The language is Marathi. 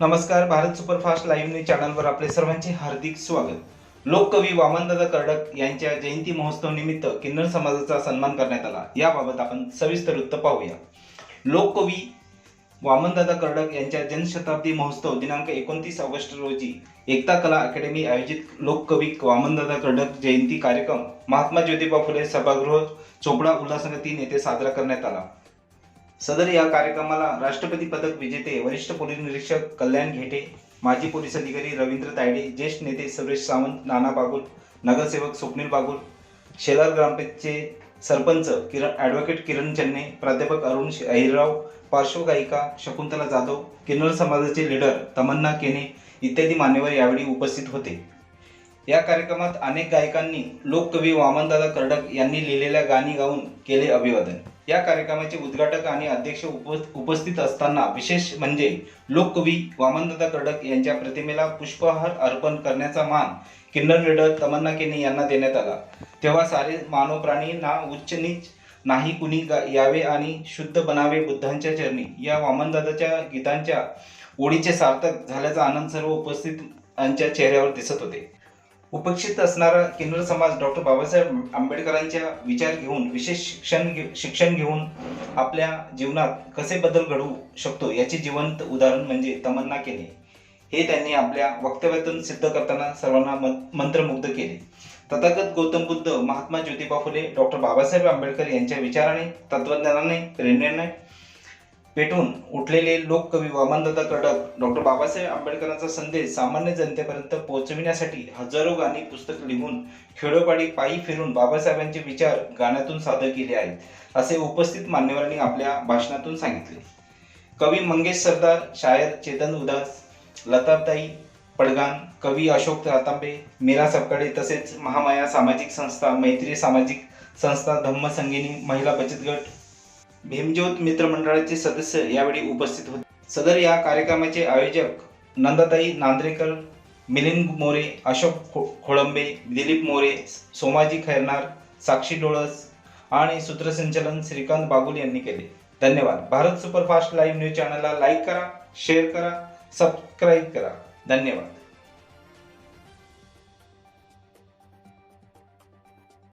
नमस्कार भारत सुपरफास्ट लाईव्ह न्यूज चॅनलवर आपले सर्वांचे हार्दिक स्वागत. लोककवी वामनदादा कर्डक यांच्या जयंती महोत्सव निमित्त किन्नर समाजाचा सन्मान करण्यात आला. याबाबत आपण सविस्तर वृत्त पाहूया. लोककवी वामनदादा कर्डक यांच्या जनशताब्दी महोत्सव दिनांक एकोणतीस ऑगस्ट रोजी एकता कला अकॅडमी आयोजित लोककवी वामनदादा कर्डक जयंती कार्यक्रम महात्मा ज्योतिबा फुले सभागृह चोपडा उल्हासनगर तीन येथे साजरा करण्यात आला. सदर या कार्यक्रमाला राष्ट्रपती पदक विजेते वरिष्ठ पोलीस निरीक्षक कल्याण घेटे माजी पोलीस अधिकारी रवींद्र तायडे ज्येष्ठ नेते सुरेश सावंत नाना बागुल नगरसेवक स्वप्नील बागुल शेलार ग्रामपंचायतचे सरपंच किरण ॲडव्होकेट किरण चन्ने प्राध्यापक अरुण श- अहिरराव पार्श्वगायिका शकुंतला जाधव किन्नर समाजाचे लीडर तमन्ना केने इत्यादी मान्यवर यावेळी उपस्थित होते. या कार्यक्रमात अनेक गायकांनी लोककवी वामनदादा कर्डक यांनी लिहिलेल्या गाणी गाऊन केले अभिवादन. या कार्यक्रमाचे उद्घाटक आणि अध्यक्ष उप उपस्थित असताना विशेष म्हणजे लोककवी वामनदादा कर्डक यांच्या प्रतिमेला पुष्पहार अर्पण करण्याचा मान किन्नर लीडर तमन्ना केनी यांना देण्यात आला. तेव्हा सारे मानव प्राणी ना उच्च नीच नाही कुणी यावे आणि शुद्ध बनावे बुद्धांच्या चरणी. या वामनदादाच्या गीतांच्या ओळीचे सार्थक झाल्याचा आनंद सर्व उपस्थितांच्या चेहऱ्यावर दिसत होते. उपेक्षित असणारा किन्नर समाज डॉक्टर बाबासाहेब आंबेडकरांच्या विचार घेऊन विशेष शिक्षण घे- शिक्षण घेऊन आपल्या जीवनात कसे बदल घडवू शकतो याचे जिवंत उदाहरण म्हणजे तमन्ना केले हे त्यांनी आपल्या वक्तव्यातून सिद्ध करताना सर्वांना मंत्रमुग्ध केले. तथागत गौतम बुद्ध महात्मा ज्योतिबा फुले डॉक्टर बाबासाहेब आंबेडकर यांच्या विचाराने तत्वज्ञानाने प्रेरणेने पेटून उठलेले लोककवी वामनदादा कडक डॉक्टर बाबासाहेब आंबेडकरांचा संदेश सामान्य जनतेपर्यंत पोहोचविण्यासाठी हजारो गाणी पुस्तक लिहून खेडोपाडी पायी फिरून बाबासाहेबांचे विचार गाण्यातून सादर केले आहेत असे उपस्थित मान्यवरांनी आपल्या भाषणातून सांगितले. कवी मंगेश सरदार शायर चेतन उदास लताताई पडगान कवी अशोक रातांबे मीरा सपकाळे तसेच महामाया सामाजिक संस्था मैत्री सामाजिक संस्था धम्म संगिनी महिला बचत गट भीमज्योत मित्रमंडळाचे सदस्य यावेळी उपस्थित होते. सदर या कार्यक्रमाचे आयोजक नंदाताई नांद्रेकर मिलिंद मोरे अशोक खो- खोळंबे दिलीप मोरे सोमाजी खैरनार साक्षी डोळस आणि सूत्रसंचालन श्रीकांत बागुल यांनी केले. धन्यवाद. भारत सुपरफास्ट लाईव्ह न्यूज चॅनलला लाईक करा शेअर करा सबस्क्राईब करा. धन्यवाद.